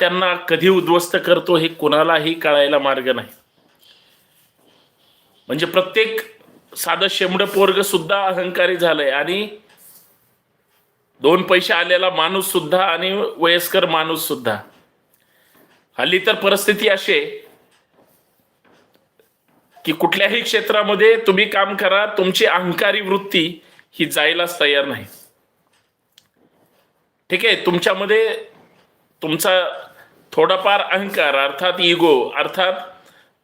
त्यांना कधी उद्ध्वस्त करतो हे कोणालाही कळायला मार्ग नाही. म्हणजे प्रत्येक साधं शेमडं पोरग सुद्धा अहंकारी झालंय आणि दोन पैसे आलेला माणूस सुद्धा आणि वयस्कर माणूस सुद्धा. हल्ली तर परिस्थिती अशी आहे की कुठल्याही क्षेत्रामध्ये तुम्ही काम करा तुमची अहंकारी वृत्ती ही जायलाच तयार नाही. ठीक आहे तुमच्यामध्ये तुमचा थोडाफार अहंकार अर्थात इगो अर्थात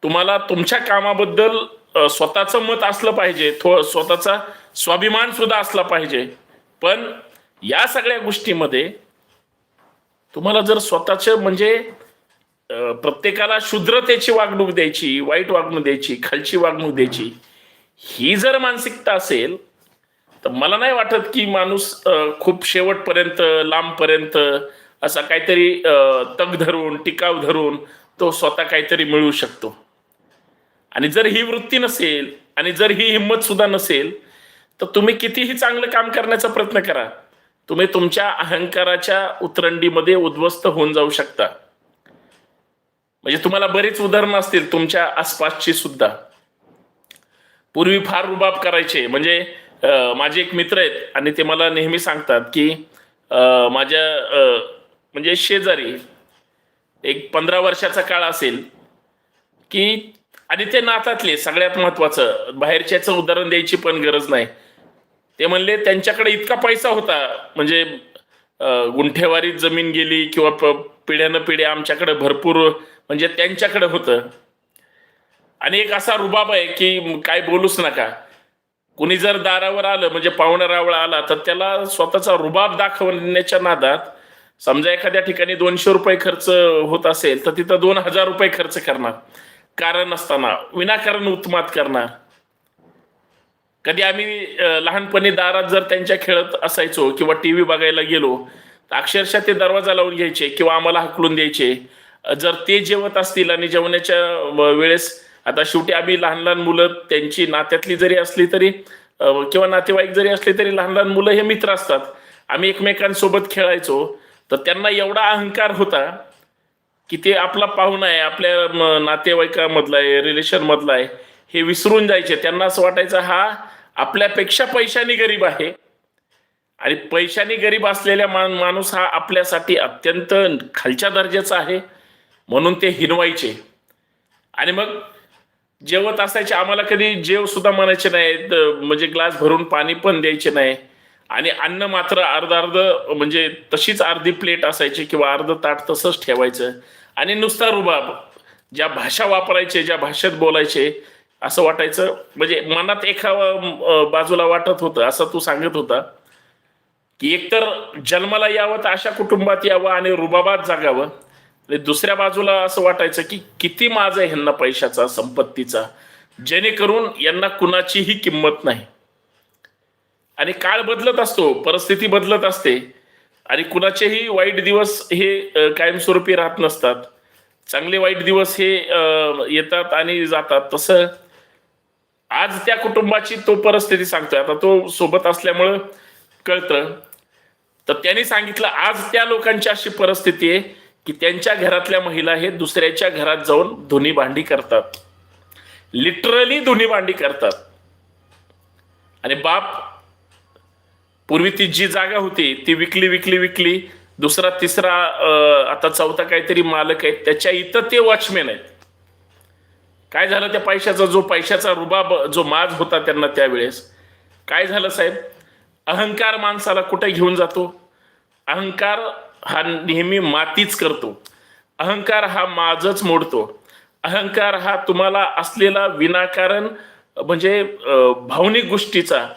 तुम्हाला तुमच्या कामाबद्दल स्वतःचं मत असलं पाहिजे थो स्वतःचा स्वाभिमान सुद्धा असला पाहिजे. पण या सगळ्या गोष्टीमध्ये तुम्हाला जर स्वतःचं म्हणजे प्रत्येकाला शुद्रतेची वागणूक द्यायची वाईट वागणूक द्यायची खालची वागणूक द्यायची ही जर मानसिकता असेल तर मला नाही वाटत की माणूस खूप शेवटपर्यंत लांबपर्यंत असा काहीतरी तग धरून टिकाव धरून तो स्वतः काहीतरी मिळवू शकतो. आणि जर ही वृत्ती नसेल आणि जर ही हिंमत सुद्धा नसेल तर तुम्ही कितीही चांगलं काम करण्याचा प्रयत्न करा. तुम्ही तुमच्या अहंकाराच्या उतरंडीमध्ये उद्ध्वस्त होऊन जाऊ शकता. म्हणजे तुम्हाला बरीच उदाहरणं असतील तुमच्या आसपासची सुद्धा. पूर्वी फार रुबाब करायचे. म्हणजे माझे एक मित्र आहेत आणि ते मला नेहमी सांगतात की माझ्या म्हणजे शेजारी एक पंधरा वर्षाचा काळ असेल की आणि ते नातातले सगळ्यात महत्वाचं बाहेरच्याचं उदाहरण द्यायची पण गरज नाही. ते म्हणले त्यांच्याकडे इतका पैसा होता म्हणजे गुंठेवारीत जमीन गेली किंवा प- पिढ्यानं पिढ्या आमच्याकडे भरपूर म्हणजे त्यांच्याकडे होतं. आणि एक असा रुबाब आहे की काय बोलूच नका. कुणी जर दारावर आलं म्हणजे पाहुणा रावळा आला तर त्याला स्वतःचा रुबाब दाखवण्याच्या नादात समजा एखाद्या ठिकाणी दोनशे रुपये खर्च होत असेल तर तिथं दोन हजार रुपये खर्च करणार. कारण असताना विनाकारण उत्मात करणार. कधी आम्ही लहानपणी दारात जर त्यांच्या खेळत असायचो किंवा टी व्ही बघायला गेलो तर अक्षरशः ते दरवाजा लावून घ्यायचे किंवा आम्हाला हकलून द्यायचे. जर ते जेवत असतील आणि जेवण्याच्या वेळेस आता शेवटी आम्ही लहान लहान मुलं त्यांची नात्यातली जरी असली तरी किंवा नातेवाईक जरी असले तरी लहान लहान मुलं हे मित्र असतात. आम्ही एकमेकांसोबत खेळायचो. तर त्यांना एवढा अहंकार होता की ते आपला पाहुणा आहे आपल्या नातेवाईकामधला आहे रिलेशन मधला आहे हे विसरून जायचे. त्यांना असं वाटायचं हा आपल्यापेक्षा पैशाने गरीब आहे. आणि पैशाने गरीब असलेल्या मान माणूस हा आपल्यासाठी अत्यंत खालच्या दर्जाचा आहे म्हणून ते हिनवायचे. आणि मग जेवत असायचे आम्हाला कधी जेव सुद्धा म्हणायचे नाही म्हणजे ग्लास भरून पाणी पण द्यायचे नाही. आणि अन्न मात्र अर्ध अर्ध म्हणजे तशीच अर्धी प्लेट असायची किंवा अर्ध ताट तसंच ठेवायचं. आणि नुसता रुबाब ज्या भाषा वापरायचे ज्या भाषेत बोलायचे असं वाटायचं. म्हणजे मनात एका बाजूला वाटत होतं असं तू सांगत होता. की एकतर जन्माला यावं तर अशा कुटुंबात यावं आणि रुबाबात जागावं. आणि दुसऱ्या बाजूला असं वाटायचं की किती माझं ह्यांना पैशाचा संपत्तीचा. जेणेकरून यांना कुणाचीही किंमत नाही. आणि काळ बदलत असतो परिस्थिती बदलत असते. आणि कुणाचेही वाईट दिवस हे कायमस्वरूपी राहत नसतात. चांगले वाईट दिवस हे येतात आणि जातात. तसं आज त्या कुटुंबाची तो परिस्थिती सांगतोय. आता तो सोबत असल्यामुळं कळतं. तर त्यांनी सांगितलं आज त्या लोकांची अशी परिस्थिती आहे की त्यांच्या घरातल्या महिला हे दुसऱ्याच्या घरात जाऊन धुनी भांडी करतात. लिटरली धुनी भांडी करतात. आणि बाप पूर्वी ती जी जागा होती ती विकली विकली विकली. दुसरा तिसरा आता चौथा काहीतरी मालक आहेत. त्याच्या इथं ते वॉचमॅन आहेत. काय झालं त्या पैशाचा? जो पैशाचा रुबाब जो माज होता त्यांना त्यावेळेस. काय झालं साहेब? अहंकार माणसाला कुठे घेऊन जातो? अहंकार हा नेहमी मातीच करतो. अहंकार हा माझच मोडतो. अहंकार हा तुम्हाला असलेला विनाकारण म्हणजे भावनिक गोष्टीचा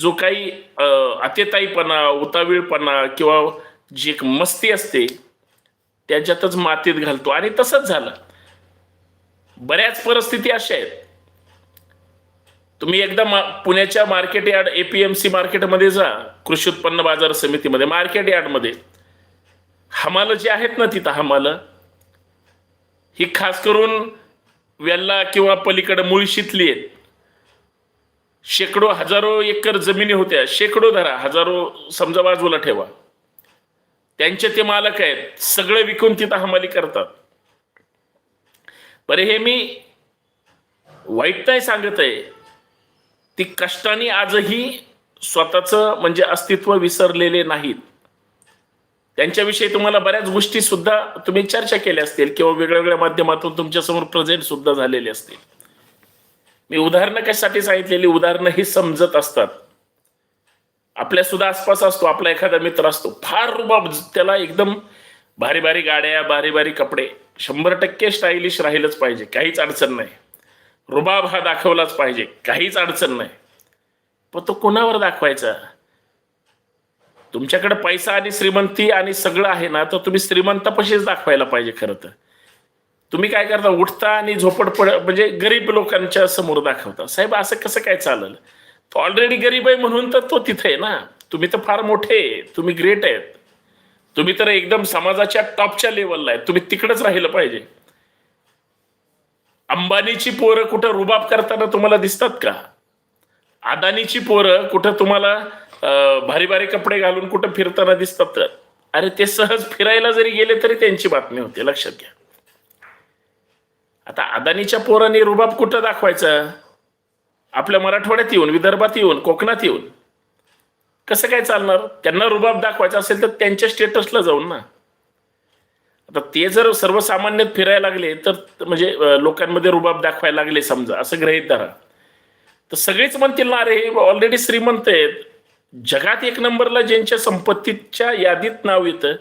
जो काही अं, अतिताईपणा उतावीळपणा किंवा जी एक मस्ती असते त्याच्यातच मातीत घालतो. आणि तसंच झालं. बऱ्याच परिस्थिती अशा आहेत. तुम्ही एकदा मा- पुण्याच्या मार्केट यार्ड एपीएमसी मार्केटमध्ये जा कृषी उत्पन्न बाजार समितीमध्ये मार्केट यार्डमध्ये. हमालं जे आहेत ना तिथं हमालं ही खास करून वेल्ला किंवा पलीकडे मुळशीतली आहेत. शेकडो हजारो एकर जमिनी होत्या. शेकडो धरा हजारो समजा बाजूला ठेवा. त्यांचे ते मालक आहेत. सगळे विकून तिथं हमाली करतात. बरे हे मी वाईट नाही सांगत आहे ती कष्टाने आजही स्वतःचं म्हणजे अस्तित्व विसरलेले नाहीत. त्यांच्याविषयी तुम्हाला बऱ्याच गोष्टी सुद्धा तुम्ही चर्चा केल्या असतील किंवा वेगळ्या वेगळ्या माध्यमातून तुमच्यासमोर प्रेझेंट सुद्धा झालेले असतील. मी उदाहरणं कशासाठी सांगितलेली? उदाहरणं ही समजत असतात. आपल्या सुद्धा आसपास असतो आपला एखादा मित्र असतो. फार रुबाब त्याला एकदम भारी भारी गाड्या भारी भारी कपडे. शंभर टक्के स्टाईलिश राहिलंच पाहिजे काहीच अडचण नाही. रुबाब हा दाखवलाच पाहिजे काहीच अडचण नाही. पण तो कोणावर दाखवायचा? तुमच्याकडे पैसा आणि श्रीमंती आणि सगळं आहे ना तर तुम्ही श्रीमंतापाशीच दाखवायला पाहिजे खरं तर. तुम्ही काय करता? उठता आणि झोपडपड म्हणजे गरीब लोकांच्या समोर दाखवता. साहेब असं कसं काय चालेल? तो ऑलरेडी गरीब आहे म्हणून तर तो तिथे आहे ना. तुम्ही तर फार मोठे तुम्ही ग्रेट आहेत. तुम्ही तर एकदम समाजाच्या टॉपच्या लेवलला आहे तुम्ही तिकडेच राहिलं पाहिजे. अंबानीची पोरं कुठं रुबाब करताना तुम्हाला दिसतात का? अदानीची पोरं कुठं तुम्हाला भारी भारी कपडे घालून कुठं फिरताना दिसतात तर अरे ते सहज फिरायला जरी गेले तरी त्यांची बातमी होते. लक्षात घ्या. आता अदानीच्या पोरांनी रुबाब कुठं दाखवायचा? आपल्या मराठवाड्यात येऊन विदर्भात येऊन कोकणात येऊन. कसं काय चालणार? त्यांना रुबाब दाखवायचा असेल तर त्यांच्या स्टेटसला जाऊन ना. आता ते जर सर्वसामान्य फिरायला लागले तर म्हणजे लोकांमध्ये रुबाब दाखवायला लागले समजा असं गृहित धरा. तर सगळेच म्हणतील ना अरे ऑलरेडी श्रीमंत आहेत. जगात एक नंबरला ज्यांच्या संपत्तीच्या यादीत नाव येतं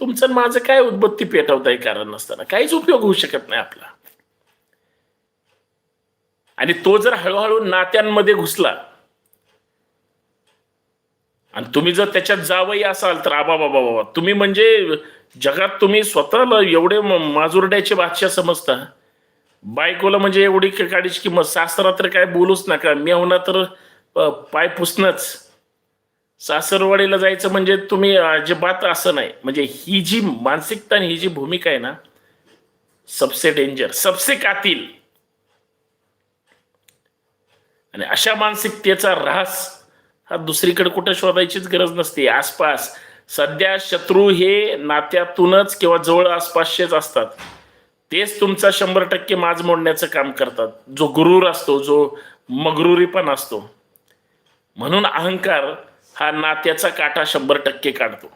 तुमचं आणि माझं काय उद्बत्ती पेटवताय कारण नसताना? काहीच उपयोग होऊ शकत नाही आपला. आणि तो जर हळूहळू नात्यांमध्ये घुसला आणि तुम्ही जर त्याच्यात जावई असाल तर आबा बाबा बाबा तुम्ही म्हणजे जगात तुम्ही स्वतःला एवढे माजुरड्याचे बादशाह समजता? बायकोला म्हणजे एवढी क- गाडीची किंमत सासरा तर काय बोलूच नका मी होणार तर पाय पुसणंच. सासरवाडीला जायचं म्हणजे तुम्ही अजिबात असं नाही. म्हणजे ही जी मानसिकता आणि ही जी भूमिका आहे ना सबसे डेंजर सबसे कातील. आणि अशा मानसिकतेचा ऱ्हास हा दुसरीकडे कुठं शोधायचीच गरज नसते. आसपास सध्या शत्रू हे नात्यातूनच किंवा जवळ आसपासचेच असतात. तेच तुमचा शंभर टक्के माज मोडण्याचं काम करतात. जो गुरूर असतो जो मगरुरीपण असतो. म्हणून अहंकार हा नात्याचा काटा शंभर टक्के काढतो.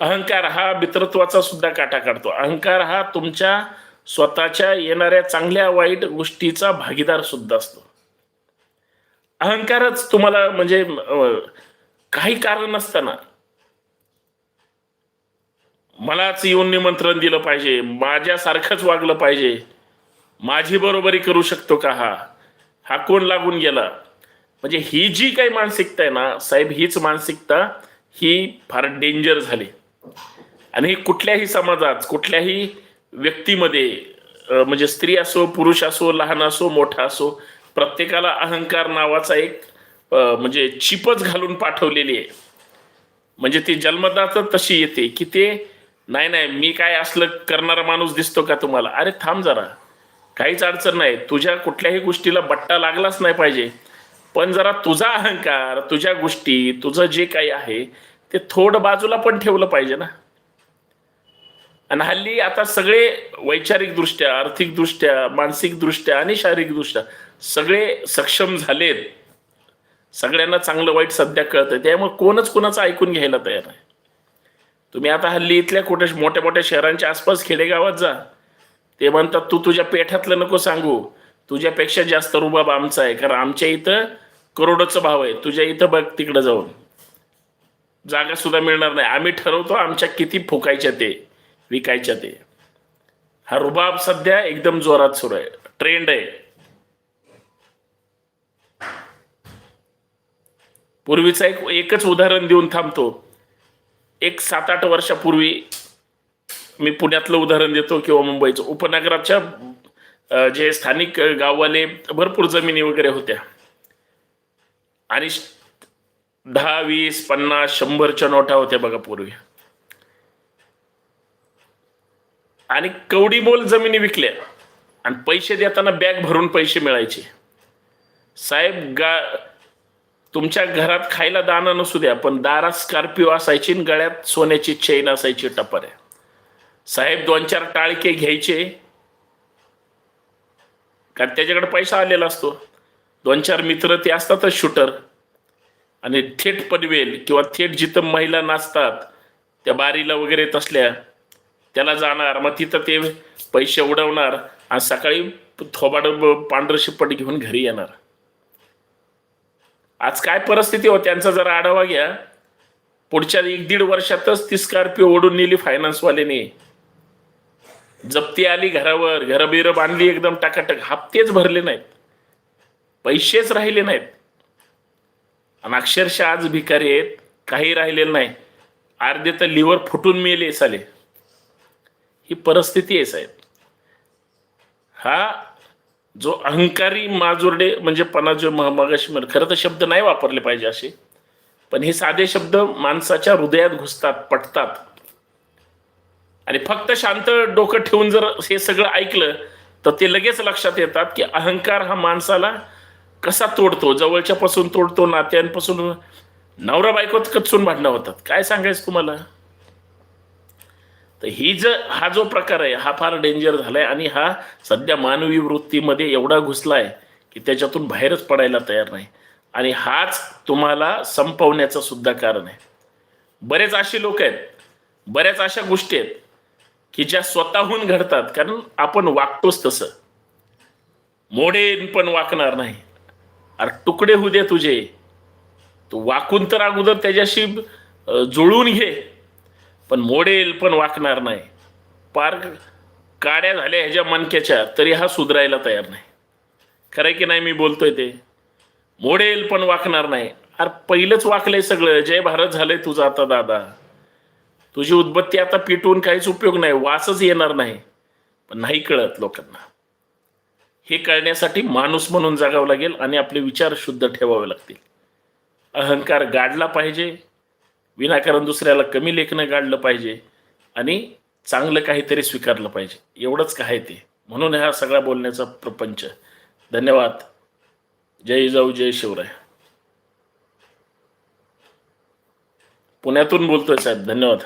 अहंकार हा मित्रत्वाचा सुद्धा काटा काढतो. अहंकार हा तुमच्या स्वतःच्या येणाऱ्या चांगल्या वाईट गोष्टीचा भागीदार सुद्धा असतो. अहंकारच तुम्हाला म्हणजे काही कारण नसताना मलाच येऊन निमंत्रण दिलं पाहिजे माझ्यासारखंच वागलं पाहिजे माझी बरोबरी करू शकतो का हा? हा कोण लागून गेला? म्हणजे ही जी काही मानसिकता आहे ना साहेब हीच मानसिकता ही फार डेंजर झाली. आणि ही कुठल्याही समाजात कुठल्याही व्यक्तीमध्ये म्हणजे स्त्री असो पुरुष असो लहान असो मोठा असो प्रत्येकाला अहंकार नावाचा एक म्हणजे चिपच घालून पाठवलेली आहे. म्हणजे ती जन्मदात तशी येते की ते नाही नाही मी काय असलं करणारा माणूस दिसतो का तुम्हाला? अरे थांब जरा. काहीच अडचण नाही. तुझ्या कुठल्याही गोष्टीला बट्टा लागलाच नाही पाहिजे. पण जरा तुझा अहंकार तुझ्या गोष्टी तुझं जे काही आहे ते थोडं बाजूला पण ठेवलं पाहिजे ना. आणि हल्ली आता सगळे वैचारिकदृष्ट्या आर्थिकदृष्ट्या मानसिकदृष्ट्या आणि शारीरिकदृष्ट्या सगळे सक्षम झालेत. सगळ्यांना चांगलं वाईट सध्या कळतं त्यामुळे कोणच कोणाचं ऐकून घ्यायला तयार आहे तुम्ही आता हल्ली इथल्या कुठे मोठ्या मोठ्या शहरांच्या आसपास खेडेगावात जा. ते म्हणतात तू तुझ्या पेठातलं नको सांगू. तुझ्यापेक्षा जास्त रुबाब आमचा आहे कारण आमच्या इथं करोडोचं भाव आहे. तुझ्या इथं बघ तिकडं जाऊन. जागा सुद्धा मिळणार नाही. आम्ही ठरवतो आमच्या किती फुकायच्या ते विकायच्या ते. हा रुबाब सध्या एकदम जोरात सुरू आहे. ट्रेंड आहे. पूर्वीचं एक एकच उदाहरण देऊन थांबतो. एक सात आठ वर्षापूर्वी मी पुण्यातलं उदाहरण देतो किंवा मुंबईचं. उपनगराच्या जे स्थानिक गाववाले भरपूर जमिनी वगैरे होत्या. आणि दहा वीस पन्नास शंभरच्या नोटा होत्या बघा पूर्वी. आणि कवडी मोल जमिनी विकल्या. आणि पैसे देताना बॅग भरून पैसे मिळायचे. साहेब गा तुमच्या घरात खायला दाना नसू द्या पण दारात स्कॉर्पिओ असायची आणि गळ्यात सोन्याची चेन असायची टपाऱ्या. साहेब दोन चार टाळके घ्यायचे कारण त्याच्याकडे पैसा आलेला असतो. दोन चार मित्र ते असतातच शूटर. आणि थेट पनवेल किंवा थेट जिथं महिला नाचतात त्या बारीला वगैरे तसल्या त्याला जाणार. मग तिथं ते पैसे उडवणार आणि सकाळी थोबाड पांढर शिपट घेऊन घरी येणार. आज काय परिस्थिती हो त्यांचा जरा आढावा घ्या. पुढच्या एक दीड वर्षातच ती स्कॉर्पिओ ओढून नेली फायनान्सवाल्याने जप्ती आली घरावर घरबिर बिरं बांधली एकदम टाकाटक. हप्तेच भरले नाहीत. पैसेच राहिले नाहीत. आणि अक्षरशः आज भिकारी आहेत काही राहिलेलं नाही. अर्धे तर लिव्हर फुटून मेले साले. ही परिस्थिती आहे साहेब. हा जो अहंकारी माजुर्डे म्हणजे पणाजो महामागाशी म- खरं तर शब्द नाही वापरले पाहिजे असे. पण हे साधे शब्द माणसाच्या हृदयात घुसतात पटतात. आणि फक्त शांत डोकं ठेवून जर हे सगळं ऐकलं तर ते लगेच लक्षात येतात की अहंकार हा माणसाला कसा तोडतो? जवळच्या पासून तोडतो नात्यांपासून? नवरा बायकोत कचून भांडणं होतात. काय सांगायचं तुम्हाला? तर ही ज हा जो प्रकार आहे हा फार डेंजर झालाय आणि हा सध्या मानवी वृत्तीमध्ये एवढा घुसलाय की त्याच्यातून बाहेरच पडायला तयार नाही. आणि हाच तुम्हाला संपवण्याचं सुद्धा कारण आहे. बरेच असे लोक आहेत बऱ्याच अशा गोष्टी आहेत की ज्या स्वतःहून घडतात कारण आपण वागतोच तसं. मोडेन पण वाकणार नाही. अरे तुकडे होऊ दे तुझे. तू वाकून तर अगोदर त्याच्याशी जुळून घे. पण मोडेल पण वाकणार नाही. पार काड्या झाल्या ह्याच्या मनक्याच्या तरी हा सुधरायला तयार नाही. खरं आहे की नाही मी बोलतोय ते? मोडेल पण वाकणार नाही. अरे पहिलंच वाकलंय सगळं. जय भारत झालंय तुझं आता दादा. तुझी उदबत्ती आता पिटवून काहीच उपयोग नाही वासच येणार नाही. पण नाही कळत लोकांना. हे कळण्यासाठी माणूस म्हणून जगावं लागेल आणि आपले विचार शुद्ध ठेवावे लागतील. अहंकार गाडला पाहिजे विनाकारण दुसऱ्याला कमी लेखनं गाडलं पाहिजे आणि चांगलं काहीतरी स्वीकारलं पाहिजे. एवढंच काय ते? म्हणून हा सगळा बोलण्याचा प्रपंच. धन्यवाद. जय जाऊ जय शिवराय. पुण्यातून बोलतोय साहेब धन्यवाद.